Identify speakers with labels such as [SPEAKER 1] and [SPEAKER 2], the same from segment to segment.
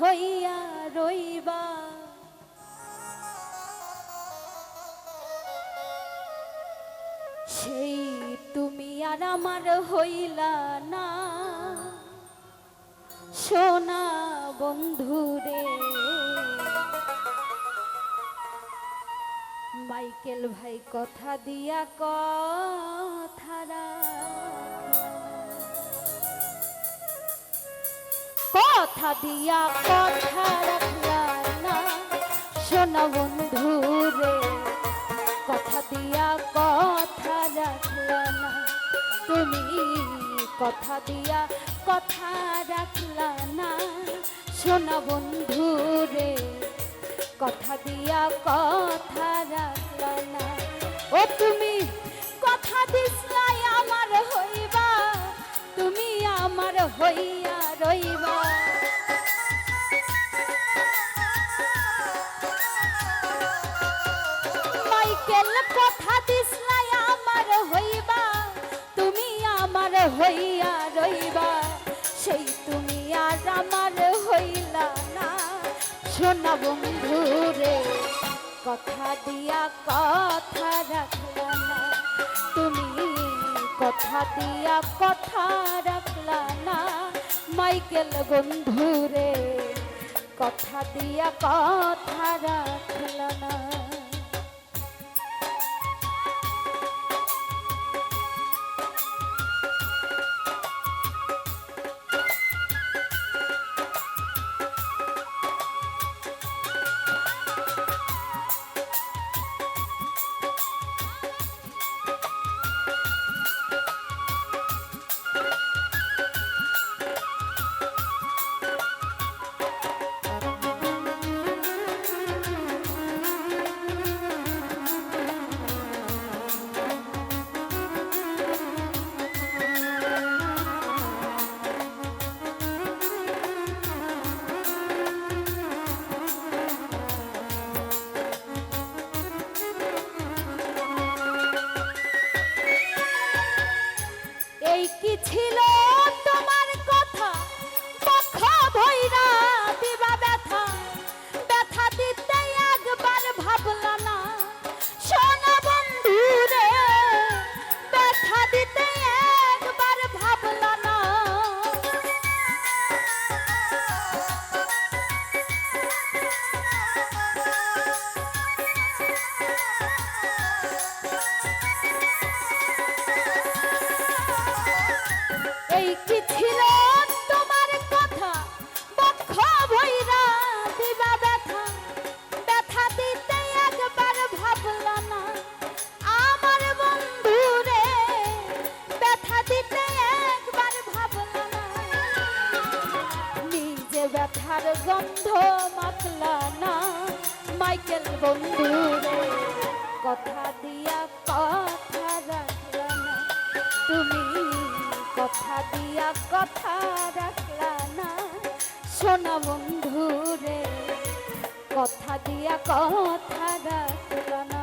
[SPEAKER 1] হইয়া রইবা। সেই তুমি আর আমার হইলা না। সোনা বন্ধুরে, মাইকেল ভাই কথা দিয়া কথা কথা দিয়া কথা রাখলা না। সোনা বন্ধুরে কথা দিয়া কথা রাখলা না। তুমি কথা দিয়া কথা রাখলা না। শোনা সোনা বন্ধুরে কথা দিয়া কথা রাখলা না। ও তুমি, কথা দিসলাই আমার হইবা। তুমি আমার হইয়া কথা দিসলাই আমার হইবা, তুমি আমার হইয়া রইবা। সেই তুমি আর আমার হইলা না। সোনা বন্ধুরে, কথা দিয়া কথা রাখলা না। তুমি কথা দিয়া কথা রাখলা না। মাইকেল বন্ধুরে, কথা দিয়া কথা রাখলা না। গন্ধ মাখলা না। মাইকেল বন্ধু কথা দিয়া কথা রাখলা না। তুমি কথা দিয়া কথা রাখলা না। সোনা বন্ধু রে, কথা দিয়া কথা রাখলা না।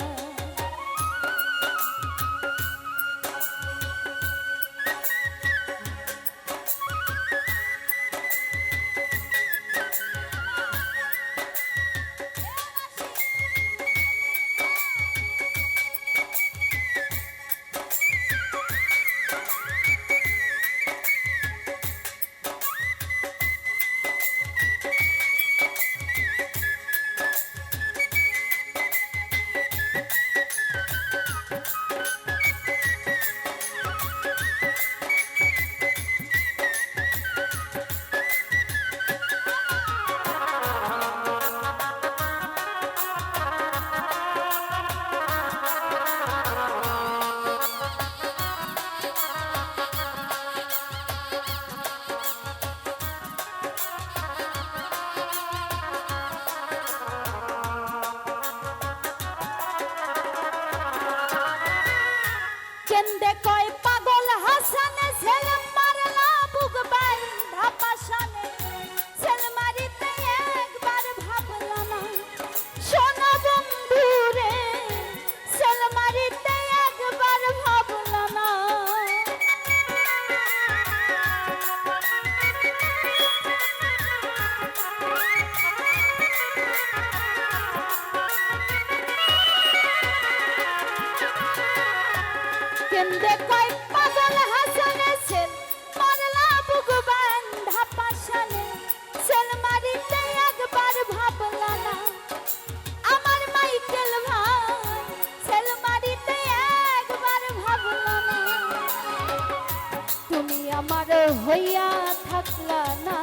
[SPEAKER 1] হইয়া থাকলা না।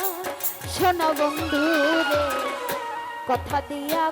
[SPEAKER 1] শোনা বন্ধু রে কথা দিয়া